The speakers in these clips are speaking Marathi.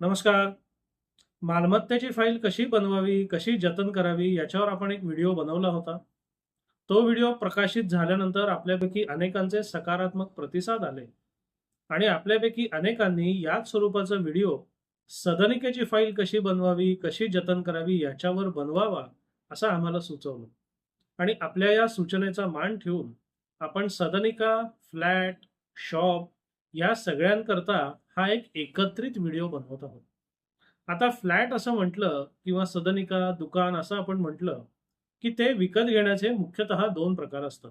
नमस्कार. मालमत्तेची फाईल कशी बनवावी, कशी जतन करावी याच्यावर आपण एक व्हिडिओ बनवला होता. तो व्हिडिओ प्रकाशित झाल्यानंतर आपल्यापैकी अनेकांचे सकारात्मक प्रतिसाद आले आणि आपल्यापैकी अनेकांनी याच स्वरूपाचा व्हिडिओ सदनिकेची फाईल कशी बनवावी, कशी जतन करावी याच्यावर बनवावा असं आम्हाला सुचवलं आणि आपल्या या सूचनेचा मान ठेवून आपण सदनिका, फ्लॅट, शॉप या सगळ्यांकरता हा एक एकत्रित व्हिडिओ बनवत आहोत. आता फ्लॅट असं म्हटलं किंवा सदनिका, दुकान असं आपण म्हटलं, की ते विकत घेण्याचे मुख्यतः दोन प्रकार असतात.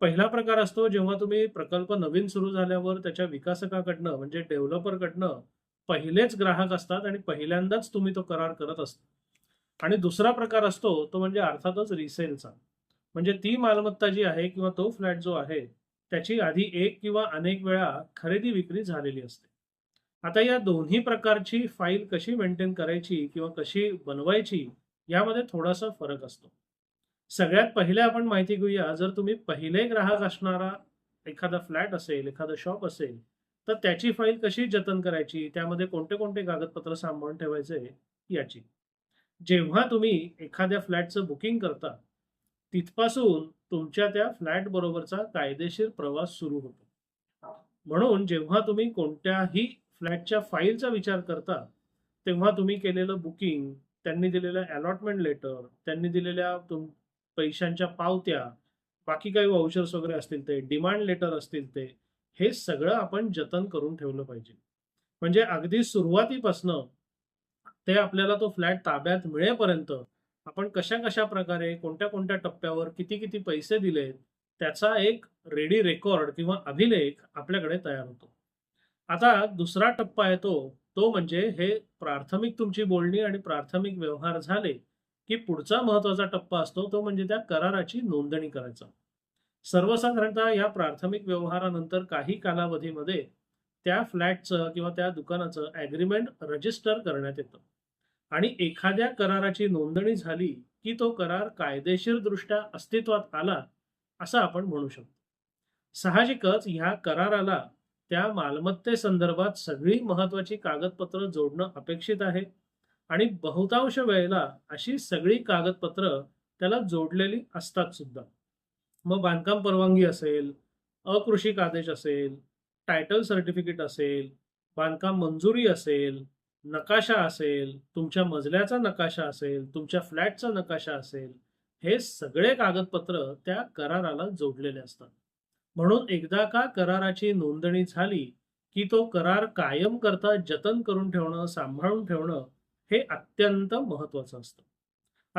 पहिला प्रकार असतो जेव्हा तुम्ही प्रकल्प नवीन सुरू झाल्यावर त्याच्या विकासकाकडनं म्हणजे डेव्हलपरकडनं पहिलेच ग्राहक असतात आणि पहिल्यांदाच तुम्ही तो करार करत असता आणि दुसरा प्रकार असतो तो म्हणजे अर्थातच रिसेलचा. म्हणजे ती मालमत्ता जी आहे किंवा तो फ्लॅट जो आहे त्याची आधी एक किंवा अनेक वेळा खरेदी विक्री झालेली असते. आता या दोन्ही प्रकारची फाईल कशी मेंटेन करायची किंवा कशी बनवायची यामध्ये थोडासा फरक असतो. सगळ्यात पहिले आपण माहिती घेऊया जर तुम्ही पहिले ग्राहक असणारा एखादा फ्लॅट असेल, एखादं शॉप असेल, तर त्याची फाईल कशी जतन करायची, त्यामध्ये कोणते-कोणते कागदपत्र सांभाळून ठेवायचे याची. जेव्हा तुम्ही एखाद्या फ्लॅटचं बुकिंग करता, तिथपासून तुमच्या त्या फ्लॅट बरोबरचा कायदेशीर प्रवास सुरू होतो. म्हणून जेव्हा तुम्ही कोणत्याही फ्लॅटच्या फाईलचा विचार करता, तेव्हा तुम्ही केलेलं बुकिंग, त्यांनी दिलेलं अलॉटमेंट लेटर, त्यांनी दिलेल्या तुम पैशांच्या पावत्या, बाकी काही व्हाउचर्स वगैरे असतील ते, डिमांड लेटर असतील ते, हे सगळं आपण जतन करून ठेवलं पाहिजे. म्हणजे अगदी सुरुवातीपासनं ते आपल्याला तो फ्लॅट ताब्यात मिळेपर्यंत आपण कशा-कशा प्रकारे, कोणत्या-कोणत्या टप्प्यावर किती-किती पैसे दिलेत, त्याचा एक रेडी रेकॉर्ड किंवा अभिलेख आपल्याकडे तयार होतो. आता दुसरा टप्पा येतो तो म्हणजे हे प्राथमिक तुमची बोलणी आणि प्राथमिक व्यवहार झाले, की पुढचा महत्त्वाचा टप्पा असतो तो म्हणजे त्या कराराची नोंदणी करायचा. सर्वसाधारणतः या प्राथमिक व्यवहारानंतर काही कालावधीमध्ये त्या फ्लॅटचं किंवा त्या दुकानाचं ॲग्रीमेंट रजिस्टर करण्यात येतं आणि एखाद्या कराराची नोंदणी झाली, की तो करार कायदेशीरदृष्ट्या अस्तित्वात आला, असं आपण म्हणू शकतो. साहजिकच ह्या कराराला त्या मालमत्तेसंदर्भात सगळी महत्त्वाची कागदपत्र जोडणं अपेक्षित आहे आणि बहुतांश वेळेला अशी सगळी कागदपत्र त्याला जोडलेली असतात सुद्धा. मग बांधकाम परवानगी असेल, अकृषिक आदेश असेल, टायटल सर्टिफिकेट असेल, बांधकाम मंजुरी असेल, नकाशा असेल, तुमच्या मजल्याचा नकाशा असेल, तुमच्या फ्लॅटचा नकाशा असेल, हे सगळे कागदपत्र त्या कराराला जोडलेले असतात. म्हणून एकदा का कराराची नोंदणी झाली, की तो करार कायम करता जतन करून ठेवणं, सांभाळून ठेवणं हे अत्यंत महत्वाचं असतं.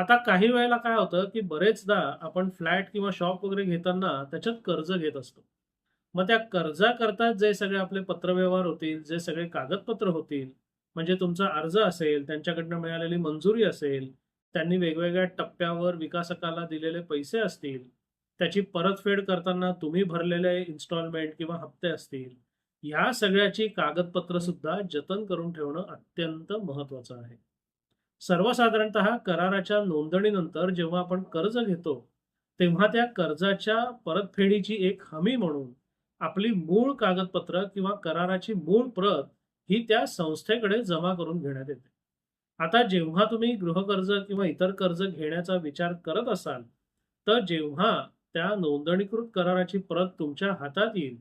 आता काही वेळेला काय होतं, की बरेचदा आपण फ्लॅट किंवा शॉप वगैरे घेताना त्याच्यात कर्ज घेत असतो. मग त्या कर्जाकरता जे सगळे आपले पत्रव्यवहार होतील, जे सगळे कागदपत्र होतील, म्हणजे तुमचा अर्ज असेल, त्यांच्याकडनं मिळालेली मंजुरी असेल, त्यांनी वेगवेगळ्या टप्प्यावर विकासकाला दिलेले पैसे असतील, त्याची परतफेड करताना तुम्ही भरलेले इन्स्टॉलमेंट किंवा हप्ते असतील, ह्या सगळ्याची कागदपत्र सुद्धा जतन करून ठेवणं अत्यंत महत्वाचं आहे. सर्वसाधारणतः कराराच्या नोंदणीनंतर जेव्हा आपण कर्ज घेतो, तेव्हा त्या कर्जाच्या परतफेडीची एक हमी म्हणून आपली मूळ कागदपत्र किंवा कराराची मूळ प्रत ही त्या संस्थेकडे जमा करून घेण्यात येते. आता जेव्हा तुम्ही गृहकर्ज किंवा इतर कर्ज घेण्याचा विचार करत असाल, तर जेव्हा त्या नोंदणीकृत कराराची प्रत तुमच्या हातात येईल,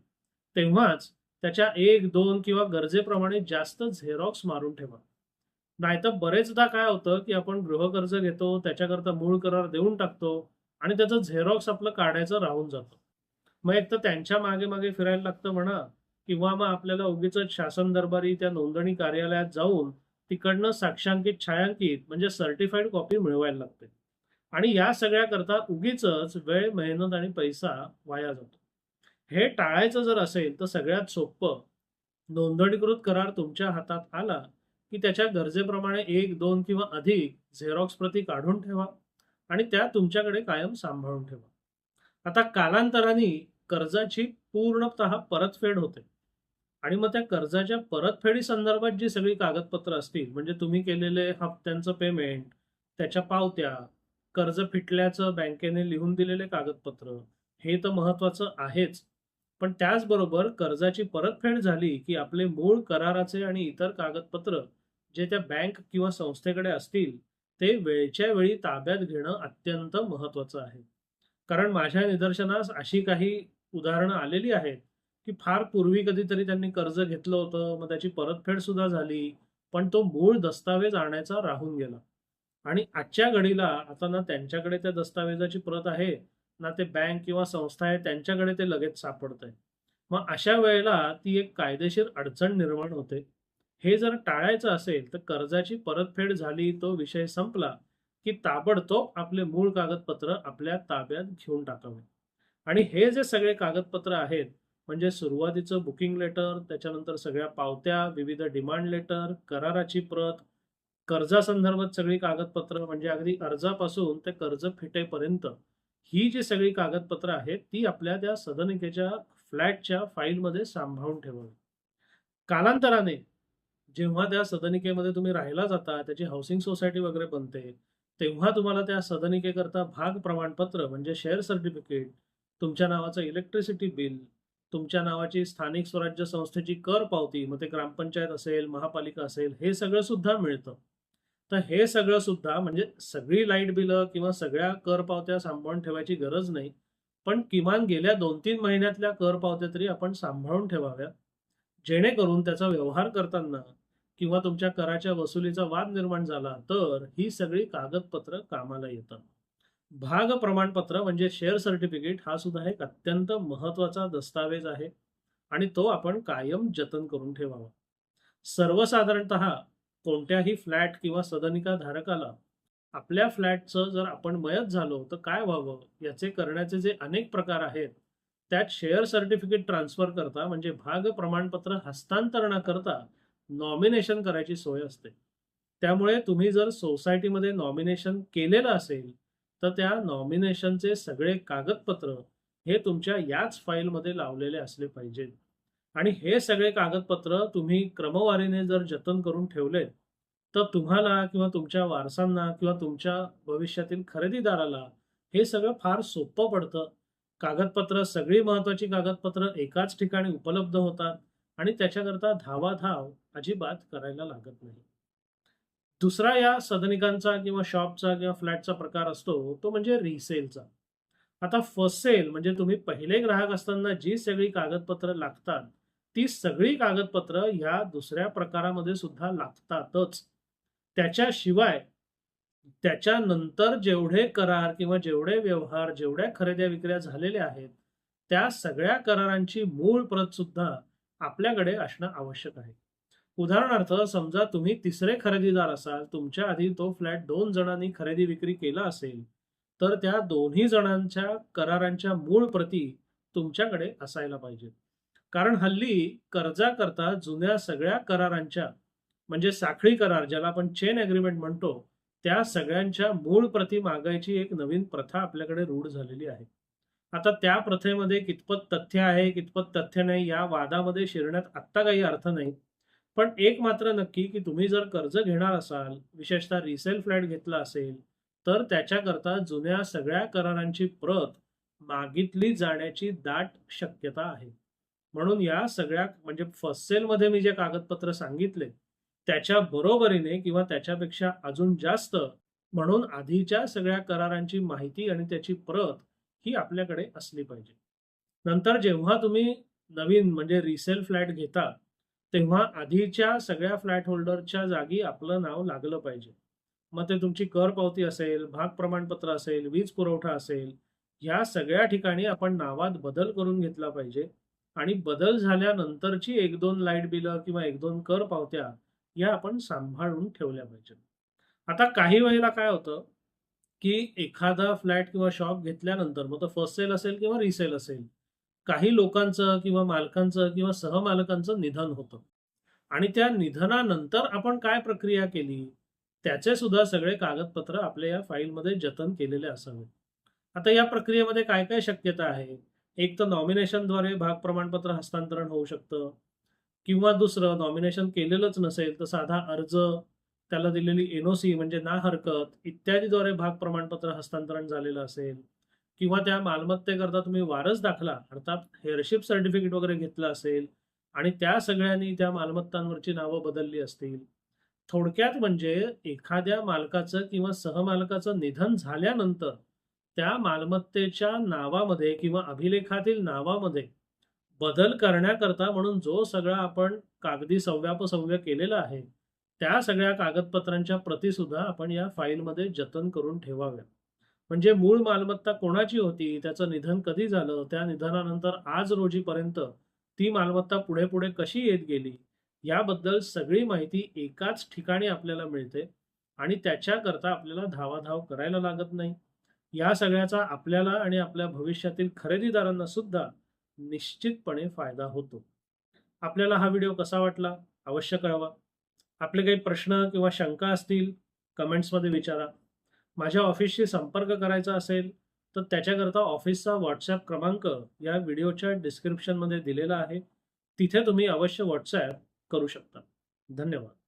तेव्हाच त्याच्या 1, 2 किंवा गरजेप्रमाणे जास्त झेरॉक्स मारून ठेवा. नाहीतर बरेचदा काय होतं, की आपण गृहकर्ज घेतो, त्याच्याकरता मूळ करार देऊन टाकतो आणि त्याचं झेरॉक्स आपलं काढायचं राहून जातं. मग एक तर त्यांच्या मागे-मागे फिरायला लागतं म्हणा किंवा मग आपल्याला उगीच शासन दरबारी त्या नोंदणी कार्यालयात जाऊन तिकडनं साक्षांकित, छायांकित म्हणजे सर्टिफाईड कॉपी मिळवायला लागते आणि या सगळ्याकरता उगीचच वेळ, मेहनत आणि पैसा वाया जातो. हे टाळायचं जर असेल, तर सगळ्यात सोपं नोंदणीकृत करार तुमच्या हातात आला, की त्याच्या गरजेप्रमाणे 1, 2 किंवा अधिक झेरॉक्स प्रती काढून ठेवा आणि त्या तुमच्याकडे कायम सांभाळून ठेवा. आता कालांतराने कर्जाची पूर्णतः परतफेड होते आणि मग त्या कर्जाच्या परतफेडी संदर्भात जी सगळी कागदपत्र असतील, म्हणजे तुम्ही केलेले हप्त्यांचं पेमेंट, त्याच्या पावत्या, कर्ज फिटल्याचं बँकेने लिहून दिलेले कागदपत्र, हे तर महत्त्वाचं आहेच. पण त्याचबरोबर कर्जाची परतफेड झाली, की आपले मूळ कराराचे आणि इतर कागदपत्र जे त्या बँक किंवा संस्थेकडे असतील ते वेळच्या वेळी ताब्यात घेणं अत्यंत महत्त्वाचं आहे. कारण माझ्या निदर्शनास अशी काही उदाहरणं आलेली आहेत, की फार पूर्वी कधीतरी त्यांनी कर्ज घेतलं होतं, मग त्याची परतफेड सुद्धा झाली, पण तो मूळ दस्तावेज आणायचा राहून गेला. आणि आजच्या घडीला आता ना त्यांच्याकडे त्या दस्तावेजाची प्रत आहे, ना ते बँक किंवा संस्था आहे त्यांच्याकडे ते लगेच सापडतंय. मग अशा वेळेला ती एक कायदेशीर अडचण निर्माण होते. हे जर टाळायचं असेल, तर कर्जाची परतफेड झाली, तो विषय संपला, की ताबडतोब आपले मूळ कागदपत्र आपल्या ताब्यात घेऊन टाकावे. आणि हे जे सगळे कागदपत्र आहेत, म्हणजे सुरुवातीचं बुकिंग लेटर, त्याच्यानंतर सगळ्या पावत्या, विविध डिमांड लेटर, कराराची प्रत, कर्जासंदर्भात सगळी कागदपत्र म्हणजे अगदी अर्जापासून ते कर्ज फिटेपर्यंत ही जी सगळी कागदपत्र आहेत, ती आपल्या त्या सदनिकेच्या फ्लॅटच्या फाईलमध्ये सांभाळून ठेवावी. कालांतराने जेव्हा त्या सदनिकेमध्ये तुम्ही राहायला जाता, त्याची हाऊसिंग सोसायटी वगैरे बनते, तेव्हा तुम्हाला त्या सदनिकेकरता भाग प्रमाणपत्र म्हणजे शेअर सर्टिफिकेट, तुमच्या नावाचं इलेक्ट्रिसिटी बिल, तुमच्या नावाची स्थानिक स्वराज्य संस्थेची कर पावती, मग ते ग्रामपंचायत असेल, महापालिका असेल, हे सगळं सुद्धा मिळतं. तर हे सगळं सुद्धा म्हणजे सगळी लाइट बिलं किंवा सगळ्या कर पावत्या सांभाळून ठेवायची गरज नाही. पण किमान गेल्या 2-3 महिन्यातल्या कर पावत्या तरी आपण सांभाळून ठेवाव्या. जेणेकरून त्याचा व्यवहार करताना किंवा तुमच्या कराच्या वसुलीचा वाद निर्माण झाला, तर ही सगळी कागदपत्र कामाला येतात. भाग प्रमाणपत्र म्हणजे शेअर सर्टिफिकेट हा सुद्धा एक अत्यंत महत्त्वाचा दस्तावेज आहे आणि तो आपण कायम जतन करून ठेवावा. सर्वसाधारणतः कोणत्याही फ्लॅट किंवा सदनिका धारकाला आपल्या फ्लॅटचं जर आपण मयत झालो, तर काय व्हावं याचे करण्याचे जे अनेक प्रकार आहेत, त्यात शेअर सर्टिफिकेट ट्रान्सफर करता म्हणजे भाग प्रमाणपत्र हस्तांतरणाकरता नॉमिनेशन करायची सोय असते. त्यामुळे तुम्ही जर सोसायटीमध्ये नॉमिनेशन केलेलं असेल, तर त्या नॉमिनेशनचे सगळे कागदपत्र हे तुमच्या याच फाईलमध्ये लावलेले असले पाहिजेत. आणि हे सगळे कागदपत्र तुम्ही क्रमवारीने जर जतन करून ठेवले तर तुम्हाला किंवा तुमच्या वारसांना किंवा तुमच्या भविष्यातील खरेदीदाराला हे सगळं फार सोपं पडतं. कागदपत्र सगळी महत्त्वाची कागदपत्र एकाच ठिकाणी उपलब्ध होतात आणि त्याच्याकरता धावाधाव अजिबात करायला लागत नाही. दुसरा या सदनिकांचा किंवा शॉपचा किंवा फ्लॅटचा प्रकार असतो, तो म्हणजे रिसेलचा. आता फर्स्ट सेल म्हणजे तुम्ही पहिले ग्राहक असताना जी सगळी कागदपत्र लागतात, ती सगळी कागदपत्र ह्या दुसऱ्या प्रकारामध्ये सुद्धा लागतातच. त्याच्याशिवाय त्याच्यानंतर जेवढे करार किंवा जेवढे व्यवहार, जेवढ्या खरेद्या-विक्र्या झालेल्या आहेत, त्या सगळ्या करारांची मूळ प्रत सुद्धा आपल्याकडे असणं आवश्यक आहे. उदाहरणार्थ समजा तुम्ही तिसरे खरेदीदार असाल, तुमच्या आधी तो फ्लॅट दोन जणांनी खरेदी-विक्री केला असेल, तर त्या दोन्ही जणांच्या करारांच्या मूळ प्रती तुमच्याकडे असायला पाहिजेत. कारण हल्ली कर्जाकरता जुन्या सगळ्या करारांच्या म्हणजे साखळी करार ज्याला आपण चेन एग्रीमेंट म्हणतो, त्या सगळ्यांच्या मूळ प्रती मागायची एक नवीन प्रथा आपल्याकडे रूढ झालेली आहे. आता त्या प्रथेमध्ये कितपत तथ्य आहे, कितपत तथ्य नाही या वादामध्ये शिरण्यात आत्ता काही अर्थ नाही. पण एक मात्र नक्की, की तुम्ही जर कर्ज घेणार असाल, विशेषतः रिसेल फ्लॅट घेतला असेल, तर त्याच्याकरता जुन्या सगळ्या करारांची प्रत मागितली जाण्याची दाट शक्यता आहे. म्हणून या सगळ्या म्हणजे फर्स्ट सेलमध्ये मी जे कागदपत्र सांगितले, त्याच्या बरोबरीने किंवा त्याच्यापेक्षा अजून जास्त म्हणून आधीच्या सगळ्या करारांची माहिती आणि त्याची प्रत ही आपल्याकडे असली पाहिजे. नंतर जेव्हा तुम्ही नवीन म्हणजे रिसेल फ्लॅट घेता, तेव्हा आधीच्या सगळ्या फ्लॅट होल्डरच्या जागी आपलं नाव लागलं पाहिजे. मग ते तुमची कर पावती असेल, भाग प्रमाणपत्र असेल, वीज पुरवठा असेल, ह्या सगळ्या ठिकाणी आपण नावात बदल करून घेतला पाहिजे आणि बदल झाल्यानंतरची 1-2 लाइट बिलं किंवा 1-2 कर पावत्या या आपण सांभाळून ठेवल्या पाहिजेत. आता काही वेळेला काय होतं, की एखादा फ्लॅट किंवा शॉप घेतल्यानंतर मग तो फर्स्ट सेल असेल किंवा रिसेल असेल, काही लोकांचं किंवा मालकांचं किंवा सहमालकांचं निधन होतं. आणि त्या निधनानंतर आपण काय प्रक्रिया केली, त्याचे सुद्धा सगळे कागदपत्र आपल्या या फाईलमध्ये जतन केलेले असावे. आता या प्रक्रियेमध्ये काय-काय शक्यता आहे? एक तर नॉमिनेशनद्वारे भाग प्रमाणपत्र हस्तांतरण होऊ शकतं. किंवा दुसरं नॉमिनेशन केलेलंच नसेल, तर साधा अर्ज, त्याला दिलेली एन-ओ-सी म्हणजे ना हरकत इत्यादीद्वारे भाग प्रमाणपत्र हस्तांतरण झालेलं असेल. किंवा त्या मालमत्तेकरता तुम्ही वारस दाखला अर्थात हेअरशिप सर्टिफिकेट वगैरे घेतलं असेल आणि त्या सगळ्यांनी त्या मालमत्तांवरची नावं बदलली असतील. थोडक्यात म्हणजे एखाद्या मालकाचं किंवा सहमालकाचं निधन झाल्यानंतर त्या मालमत्तेच्या नावामध्ये किंवा अभिलेखातील नावामध्ये बदल करण्याकरता म्हणून जो सगळा आपण कागदी सव्यापसव्य केलेला आहे त्या सगळ्या कागदपत्रांच्या प्रतीसुद्धा आपण या फाईलमध्ये जतन करून ठेवाव्या म्हणजे मूळ मालमत्ता कोणाची होती? त्याचं निधन कधी झालं? त्या निधनानंतर आज रोजीपर्यंत ती मालमत्ता पुढे पुढे कशी येत गेली? याबद्दल सगळी माहिती एकाच ठिकाणी आपल्याला मिळते आणि त्याच्याकरता आपल्याला धावाधाव करायला लागत नाही. या सगळ्याचा आपल्याला आणि आपल्या भविष्यातील खरेदीदारांना सुद्धा निश्चितपणे फायदा होतो. आपल्याला हा व्हिडिओ कसा वाटला? अवश्य कळवा. आपले काही प्रश्न किंवा शंका असतील कमेंट्समध्ये विचारा. माझ्या ऑफिसशी संपर्क करायचा असेल तर त्याच्याकरता ऑफिसचा व्हॉट्सॲप क्रमांक या व्हिडिओच्या डिस्क्रिप्शनमध्ये दिलेला आहे. तिथे तुम्ही अवश्य व्हॉट्सॲप करू शकता. धन्यवाद.